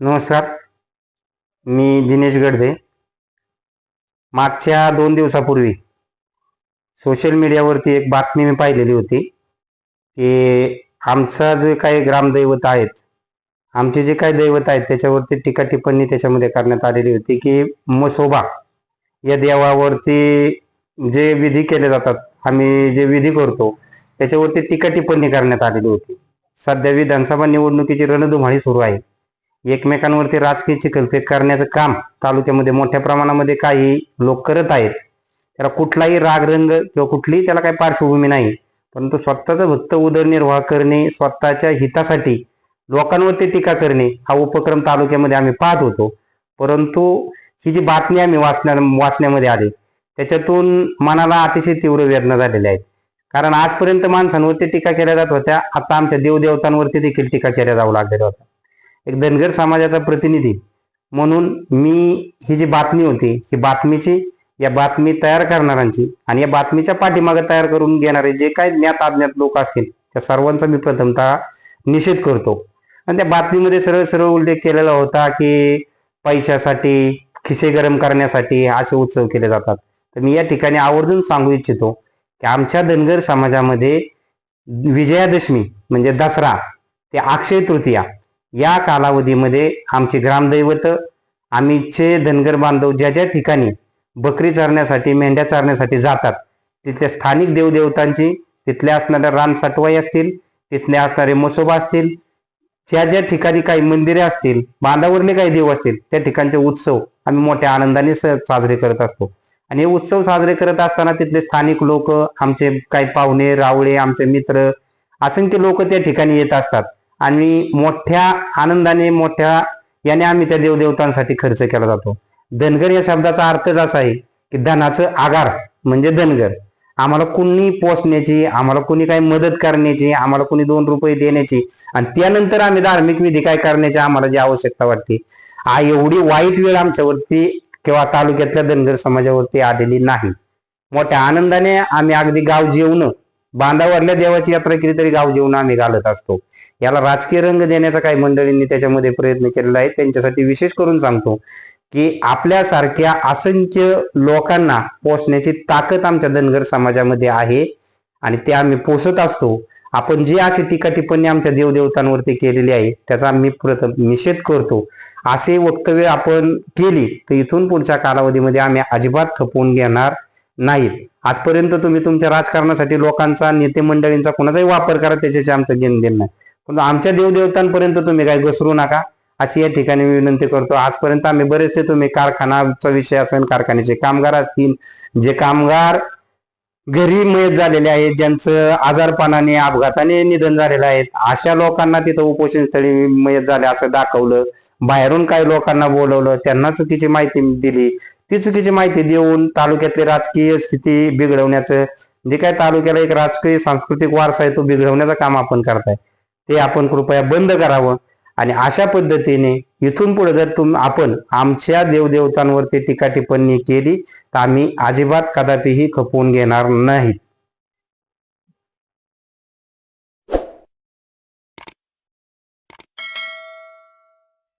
नमस्कार. मी दिनेश गडदे. मागच्या दोन दिवसापूर्वी सोशल मीडियावरती एक बातमी मी पाहिलेली होती की आमचा जे काही ग्रामदैवत आहेत आमचे जे काही दैवत आहेत त्याच्यावरती टीका टिप्पणी त्याच्यामध्ये करण्यात आलेली होती की मसोबा या देवावरती जे विधी केले जातात आम्ही जे विधी करतो त्याच्यावरती टीका टिप्पणी करण्यात आलेली होती. सध्या विधानसभा निवडणुकीची रणधुमाळी सुरू आहे. एकमेकांवरती राजकीय चिखलफेक करण्याचं काम तालुक्यामध्ये मोठ्या प्रमाणामध्ये काही लोक करत आहेत. त्याला कुठलाही रागरंग किंवा कुठलीही त्याला काही पार्श्वभूमी नाही. परंतु स्वतःचा भक्त उदरनिर्वाह करणे स्वतःच्या हितासाठी लोकांवरती टीका करणे हा उपक्रम तालुक्यामध्ये आम्ही पाहत होतो. परंतु ही जी बातमी आम्ही वाचण्या वाचण्यामध्ये आली त्याच्यातून मनाला अतिशय तीव्र वेदना झालेल्या आहेत. कारण आजपर्यंत माणसांवरती टीका केल्या जात होत्या. आता आमच्या देवदेवतांवरती देखील टीका केल्या जाऊ लागलेल्या होत्या. एक धनगर समाजाचा प्रतिनिधी. म्हणून मी ही जी बातमी होती ही बातमीची या बातमी तयार करणाऱ्यांची आणि या बातमीच्या पाठीमागे तयार करून घेणारे जे काही ज्ञात अज्ञात लोक असतील त्या सर्वांचा मी प्रथमतः निषेध करतो. आणि त्या बातमीमध्ये सरळ सरळ उल्लेख केलेला होता की पैशासाठी खिसे गरम करण्यासाठी असे उत्सव केले जातात. तर मी या ठिकाणी आवर्जून सांगू इच्छितो की आमच्या धनगर समाजामध्ये विजयादशमी म्हणजे दसरा ते अक्षय तृतीया या कालावधीमध्ये आमचे ग्रामदैवत आम्हीचे धनगर बांधव ज्या ज्या ठिकाणी बकरी चरण्यासाठी मेंढ्या चरण्यासाठी जातात तिथल्या स्थानिक देवदेवतांची तिथल्या असणाऱ्या रान साटवाई असतील तिथले असणारे मसोबा असतील ज्या ज्या ठिकाणी काही मंदिरे असतील बांधावरले काही देव असतील त्या ठिकाणचे उत्सव आम्ही मोठ्या आनंदाने स- साजरे करत असतो. आणि हे उत्सव साजरे करत असताना तिथले स्थानिक लोक आमचे काही पाहुणे रावळे आमचे मित्र असंख्य लोक त्या ठिकाणी येत असतात. आणि मोठ्या आनंदाने मोठ्या याने आम्ही त्या देवदेवतांसाठी खर्च केला जातो. धनगर या शब्दाचा अर्थच असा आहे की धनाचं आगार म्हणजे धनगर. आम्हाला कुणी पोचण्याची आम्हाला कुणी काही मदत करण्याची आम्हाला कुणी दोन रुपये देण्याची आणि त्यानंतर आम्ही धार्मिक विधी काय करण्याची आम्हाला जी आवश्यकता वाटते आ एवढी वाईट वेळ आमच्यावरती किंवा तालुक्यातल्या धनगर समाजावरती आलेली नाही. मोठ्या आनंदाने आम्ही अगदी गाव जेवणं बांधावरल्या देवाची यात्रा केली तरी गाव जेवण आम्ही घालत असतो. याला राजकीय रंग देण्याचा काही मंडळींनी त्याच्यामध्ये प्रयत्न केलेला आहे. त्यांच्यासाठी विशेष करून सांगतो की आपल्यासारख्या असंख्य लोकांना पोचण्याची ताकद आमच्या धनगर समाजामध्ये आहे आणि ते आम्ही पोसत असतो. आपण जी अशी टीका टिप्पणी आमच्या देवदेवतांवरती केलेली आहे त्याचा आम्ही प्रथम निषेध करतो. असे वक्तव्य आपण केली तर इथून पुढच्या कालावधीमध्ये आम्ही अजिबात खपवून घेणार नाहीत. आजपर्यंत तुम्ही तुमच्या राजकारणासाठी लोकांचा नेते मंडळींचा कोणाचाही वापर करा त्याच्याशी आमचं घेणं देणं नाही. पण आमच्या देवदेवतांपर्यंत तुम्ही काही घसरू नका. अशी या ठिकाणी मी विनंती करतो. आजपर्यंत आम्ही बरेचसे तुम्ही कारखानाचा विषय असेल कारखान्याचे कामगार असतील जे कामगार घरी मयत झालेले आहेत ज्यांचं आजारपणाने अपघाताने निधन झालेलं आहे अशा लोकांना तिथं उपोषण स्थळी मयत झाले असं दाखवलं. बाहेरून काही लोकांना बोलवलं त्यांना चुकीची माहिती दिली. ती चुकीची माहिती देऊन तालुक्यातली राजकीय स्थिती बिघडवण्याचं जे काय तालुक्याला एक राजकीय सांस्कृतिक वारसा आहे तो बिघडवण्याचं काम आपण करताय. ते आपण कृपया बंद करावं आणि अशा पद्धतीने इथून पुढे जर तुम आपण आमच्या देवदेवतांवरती टीका टिप्पणी केली तर आम्ही अजिबात कदापिही खपवून घेणार नाहीत